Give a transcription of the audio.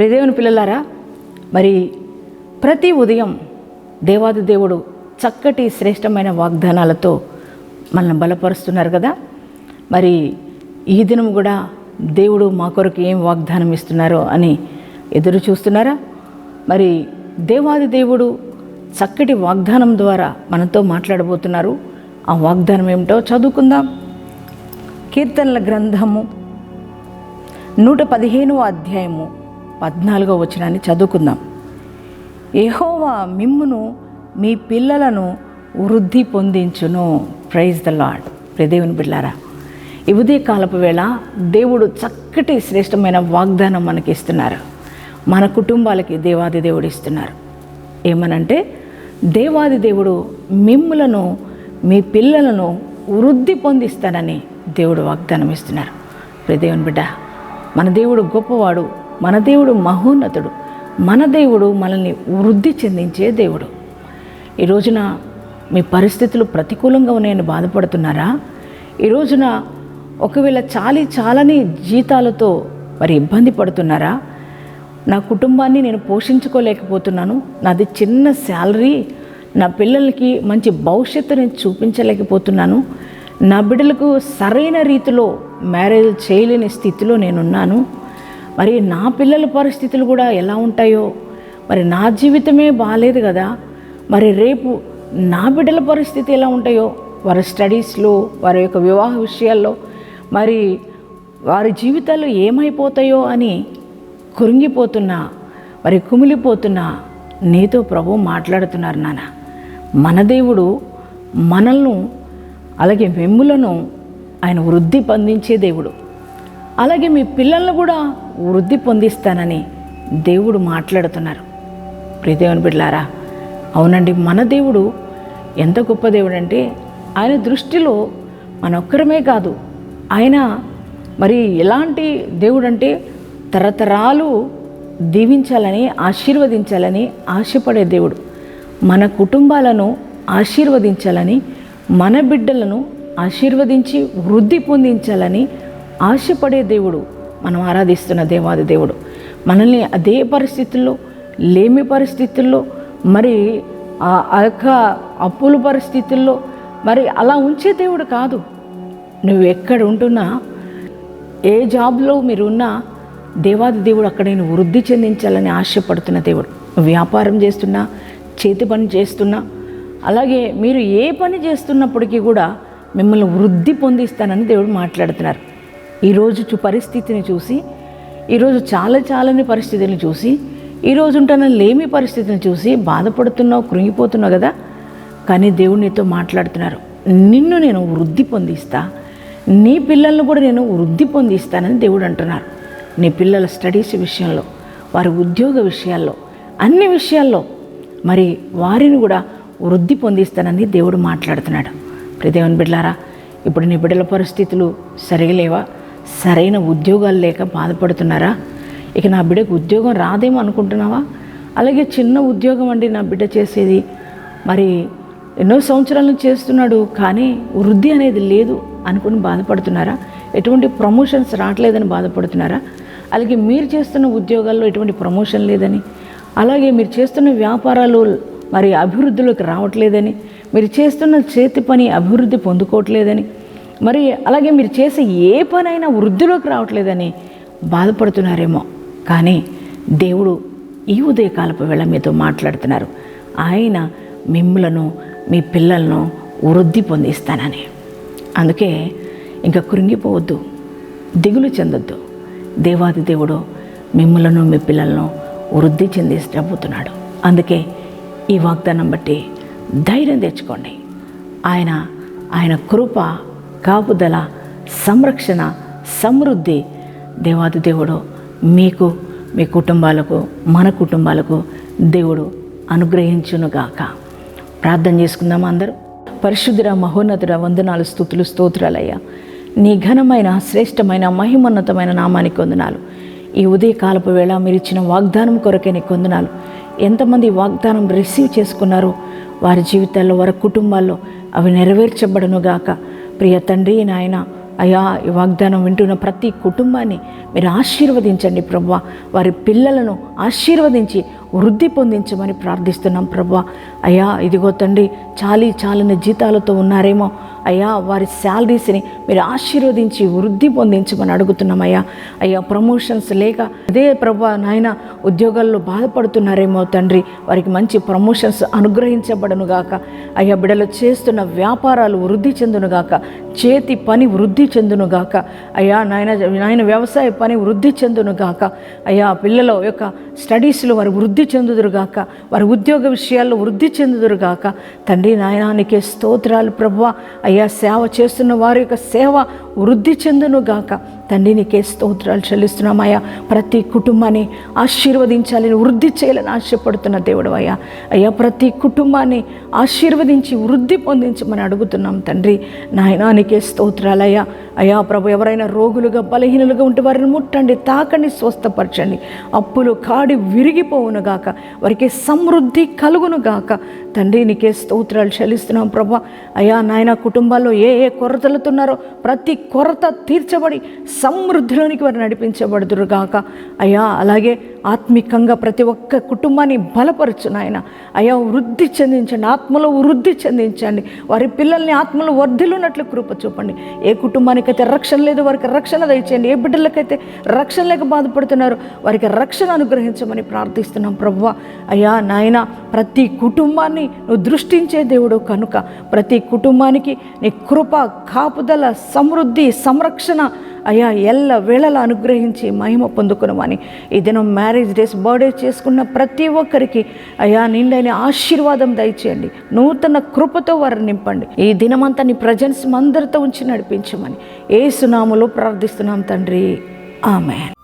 ప్రియదేవుని పిల్లలారా మరి ప్రతి ఉదయం దేవాది దేవుడు చక్కటి శ్రేష్టమైన వాగ్దానాలతో మనల్ని బలపరుస్తున్నారు కదా. మరి ఈ దినం కూడా దేవుడు మా కొరకు ఏం వాగ్దానం ఇస్తున్నారో అని ఎదురు చూస్తున్నారా? మరి దేవాది దేవుడు చక్కటి వాగ్దానం ద్వారా మనతో మాట్లాడబోతున్నారు. ఆ వాగ్దానం ఏమిటో చదువుకుందాం. కీర్తనల గ్రంథము నూట పదిహేనవ అధ్యాయము. పద్నాలుగో వచనాన్ని చదువుకుందాం. ఎహోవా మిమ్మును మీ పిల్లలను వృద్ధి పొందించును. ప్రైజ్ ద లాడ్ ప్రదేవుని బిడ్లారా ఈ ఉదయకాలపు వేళ దేవుడు చక్కటి శ్రేష్టమైన వాగ్దానం మనకి ఇస్తున్నారు మన కుటుంబాలకి దేవాది దేవుడు ఇస్తున్నారు. ఏమనంటే దేవాది దేవుడు మిమ్ములను మీ పిల్లలను వృద్ధి పొందిస్తానని దేవుడు వాగ్దానం ఇస్తున్నారు ప్రదేవుని బిడ్డ మన దేవుడు గొప్పవాడు మన దేవుడు మహోన్నతుడు. మన దేవుడు మనల్ని వృద్ధి చెందించే దేవుడు. ఈ రోజున మీ పరిస్థితులు ప్రతికూలంగా ఉన్నాయని బాధపడుతున్నారా? ఈ రోజున ఒకవేళ చాలి చాలని జీతాలతో మరి ఇబ్బంది పడుతున్నారా? నా కుటుంబాన్ని నేను పోషించుకోలేకపోతున్నాను. నాది చిన్న శాలరీ. నా పిల్లలకి మంచి భవిష్యత్తు నేను చూపించలేకపోతున్నాను. నా బిడ్డలకు సరైన రీతిలో మ్యారేజ్ చేయలేని స్థితిలో నేనున్నాను. మరి నా పిల్లల పరిస్థితులు కూడా ఎలా ఉంటాయో? మరి నా జీవితమే బాగాలేదు కదా? మరి రేపు నా బిడ్డల పరిస్థితి ఎలా ఉంటాయో? వారి స్టడీస్లో వారి యొక్క వివాహ విషయాల్లో మరి వారి జీవితాలు ఏమైపోతాయో అని కురింగిపోతున్నా మరి కుమిలిపోతున్నా నీతో ప్రభు మాట్లాడుతున్నారు నాన్న. మన దేవుడు మనల్ని అలాగే మిమ్ములను ఆయన వృద్ధి పొందించే దేవుడు. అలాగే మీ పిల్లలను కూడా వృద్ధి పొందిస్తానని దేవుడు మాట్లాడుతున్నారు. ప్రియదేవుని బిడ్లారా అవునండి మన దేవుడు ఎంత గొప్ప దేవుడు అంటే ఆయన దృష్టిలో మన ఒక్కరమే కాదు ఆయన మరి ఎలాంటి దేవుడు అంటే తరతరాలు దీవించాలని ఆశీర్వదించాలని ఆశపడే దేవుడు. మన కుటుంబాలను ఆశీర్వదించాలని మన బిడ్డలను ఆశీర్వదించి వృద్ధి పొందించాలని ఆశపడే దేవుడు. మనం ఆరాధిస్తున్న దేవాది దేవుడు. మనల్ని అదే పరిస్థితుల్లో లేమి పరిస్థితుల్లో మరి ఆ యొక్క అప్పుల పరిస్థితుల్లో మరి అలా ఉంచే దేవుడు కాదు. నువ్వు ఎక్కడ ఉంటున్నా ఏ జాబ్లో మీరు ఉన్నా దేవాది దేవుడు అక్కడ నేను వృద్ధి చెందించాలని ఆశపడుతున్న దేవుడు. నువ్వు వ్యాపారం చేస్తున్నా చేతి పని చేస్తున్నా అలాగే మీరు ఏ పని చేస్తున్నప్పటికీ కూడా మిమ్మల్ని వృద్ధి పొందిస్తానని దేవుడు మాట్లాడుతున్నారు. ఈరోజు చు- పరిస్థితిని చూసి ఈరోజు చాలా చాలని పరిస్థితిని చూసి ఈరోజు ఉంటున్న లేమి పరిస్థితిని చూసి బాధపడుతున్నావు కృంగిపోతున్నావు కదా? కానీ దేవుడు నీతో మాట్లాడుతున్నారు. నిన్ను నేను వృద్ధి పొందిస్తా నీ పిల్లలను కూడా నేను వృద్ధి పొందిస్తానని దేవుడు అంటున్నారు. నీ పిల్లల స్టడీస్ విషయంలో వారి ఉద్యోగ విషయాల్లో అన్ని విషయాల్లో మరి వారిని కూడా వృద్ధి పొందిస్తానని దేవుడు మాట్లాడుతున్నాడు. ప్రదేవన్ బిడ్లారా ఇప్పుడు నీ బిడ్డల పరిస్థితులు సరిగలేవా? సరైన ఉద్యోగాలు లేక బాధపడుతున్నారా? ఇక నా బిడ్డకు ఉద్యోగం రాదేమో అనుకుంటున్నావా? అలాగే చిన్న ఉద్యోగం అండి నా బిడ్డ చేసేది. మరి ఎన్నో సంవత్సరాల నుంచి చేస్తున్నాడు కానీ వృద్ధి అనేది లేదు అనుకుని బాధపడుతున్నారా? ఎటువంటి ప్రమోషన్స్ రావట్లేదని బాధపడుతున్నారా? అలాగే మీరు చేస్తున్న ఉద్యోగాల్లో ఎటువంటి ప్రమోషన్ లేదని? అలాగే మీరు చేస్తున్న వ్యాపారాలు మరి అభివృద్ధిలోకి రావట్లేదని? మీరు చేస్తున్న చేతి పని అభివృద్ధి పొందుకోవట్లేదని? మరి అలాగే మీరు చేసే ఏ పనైనా వృద్ధిలోకి రావట్లేదని బాధపడుతున్నారేమో. కానీ దేవుడు ఈ ఉదయకాలపు వేళ మీతో మాట్లాడుతున్నారు. ఆయన మిమ్మలను మీ పిల్లలను వృద్ధి పొందిస్తానని. అందుకే ఇంకా కృంగిపోవద్దు దిగులు చెందొద్దు. దేవాది దేవుడు మిమ్మలను మీ పిల్లలను వృద్ధి చెందించబోతున్నాడు. అందుకే ఈ వాగ్దానం బట్టి ధైర్యం తెచ్చుకోండి. ఆయన ఆయన కృప కాపుదల సంరక్షణ సమృద్ధి. దేవాది దేవుడు మీకు మీ కుటుంబాలకు మన కుటుంబాలకు దేవుడు అనుగ్రహించునుగాక. ప్రార్థన చేసుకుందాం అందరూ? పరిశుద్ధుర మహోన్నతుడ వందనాలు స్థుతులు స్తోత్రాలయ్యా. నీ ఘనమైన శ్రేష్టమైన మహిమోన్నతమైన నామానికి వందనాలు. ఈ ఉదయకాలపు వేళ మీరు ఇచ్చిన వాగ్దానం కొరకే నీకు వందనాలు. ఎంతమంది వాగ్దానం రిసీవ్ చేసుకున్నారో వారి జీవితాల్లో వారి కుటుంబాల్లో అవి నెరవేర్చబడను గాక ప్రియ తండ్రి నాయన అయా ఈ వాగ్దానం వింటున్న ప్రతి కుటుంబాన్ని మీరు ఆశీర్వదించండి ప్రభు వారి పిల్లలను ఆశీర్వదించి వృద్ధి పొందించమని ప్రార్థిస్తున్నాం ప్రభా. అయ్యా ఇదిగో తండ్రి చాలీ చాలని జీతాలతో ఉన్నారేమో. అయ్యా వారి శాలరీస్ని మీరు ఆశీర్వదించి వృద్ధి పొందించమని అడుగుతున్నాం అయ్యా. అయ్యా ప్రమోషన్స్ లేక అదే ప్రభా నాయన ఉద్యోగాల్లో బాధపడుతున్నారేమో తండ్రి. వారికి మంచి ప్రమోషన్స్ అనుగ్రహించబడనుగాక అయ్యా బిడలు చేస్తున్న వ్యాపారాలు వృద్ధి చెందును గాక. చేతి పని వృద్ధి చెందును గాక. అయ్యా నాయన నాయన వ్యవసాయ పని వృద్ధి చెందును గాక. అయ్యా పిల్లల యొక్క స్టడీస్లో వారి వృద్ధి వృద్ధి చెందుదురుగాక. వారి ఉద్యోగ విషయాల్లో వృద్ధి చెందుదురుగాక. తండ్రి నాయనానికే స్తోత్రాలు ప్రభు అయ్యా సేవ చేస్తున్న వారి యొక్క సేవ వృద్ధి చెందును గాక తండ్రి నీకే స్తోత్రాలు చెల్లిస్తున్నామయ్యా ప్రతి కుటుంబాన్ని ఆశీర్వదించాలని వృద్ధి చేయాలని ఆశపడుతున్న దేవుడు అయ్యా. అయ్యా ప్రతి కుటుంబాన్ని ఆశీర్వదించి వృద్ధి పొందించమని అడుగుతున్నాం తండ్రి. నాయనానికే స్తోత్రాలయ్యా అయ్యా. ప్రభు ఎవరైనా రోగులుగా బలహీనులుగా ఉంటే వారిని ముట్టండి తాకండి స్వస్థపరచండి. అప్పులు కాడి విరిగిపోవునుగా గాక. వారికి సమృద్ధి కలుగును గాక. తండ్రి నీకే స్తోత్రాలు చెల్లిస్తున్నాం ప్రభా. అయ్యా నాయన కుటుంబాల్లో ఏ ఏ కొరతలుతున్నారో ప్రతి కొరత తీర్చబడి సమృద్ధిలోనికి వారు నడిపించబడుదురు గాక. అయ్యా అలాగే ఆత్మికంగా ప్రతి ఒక్క కుటుంబాన్ని బలపరచు నాయన. అయ్యా వృద్ధి చెందించండి ఆత్మలో వృద్ధి చెందించండి. వారి పిల్లల్ని ఆత్మలో వర్ధిల్లున్నట్లు కృప చూపండి. ఏ కుటుంబానికైతే రక్షణ లేదు వారికి రక్షణ దయచేయండి. ఏ బిడ్డలకైతే రక్షణ లేక బాధపడుతున్నారు వారికి రక్షణ అనుగ్రహించమని ప్రార్థిస్తున్నాం ప్రభువ అయ్యా నాయన ప్రతి కుటుంబాన్ని నువ్వు దృష్టించే దేవుడు కనుక. ప్రతి కుటుంబానికి నీ కృప కాపుదల సమృద్ధి సంరక్షణ అయ్యా ఎల్ల వేళలా అనుగ్రహించి మహిమ పొందుకునమని. ఈ దినం మ్యారేజ్ డేస్ బర్త్డే చేసుకున్న ప్రతి ఒక్కరికి అయ్యా నిండైన ఆశీర్వాదం దయచేయండి. నూతన కృపతో వారిని నింపండి. ఈ దినమంతా నీ ప్రజెన్స్ అందరితో ఉంచి నడిపించమని. ఏ సునాములో ప్రార్థిస్తున్నాం తండ్రి. ఆమె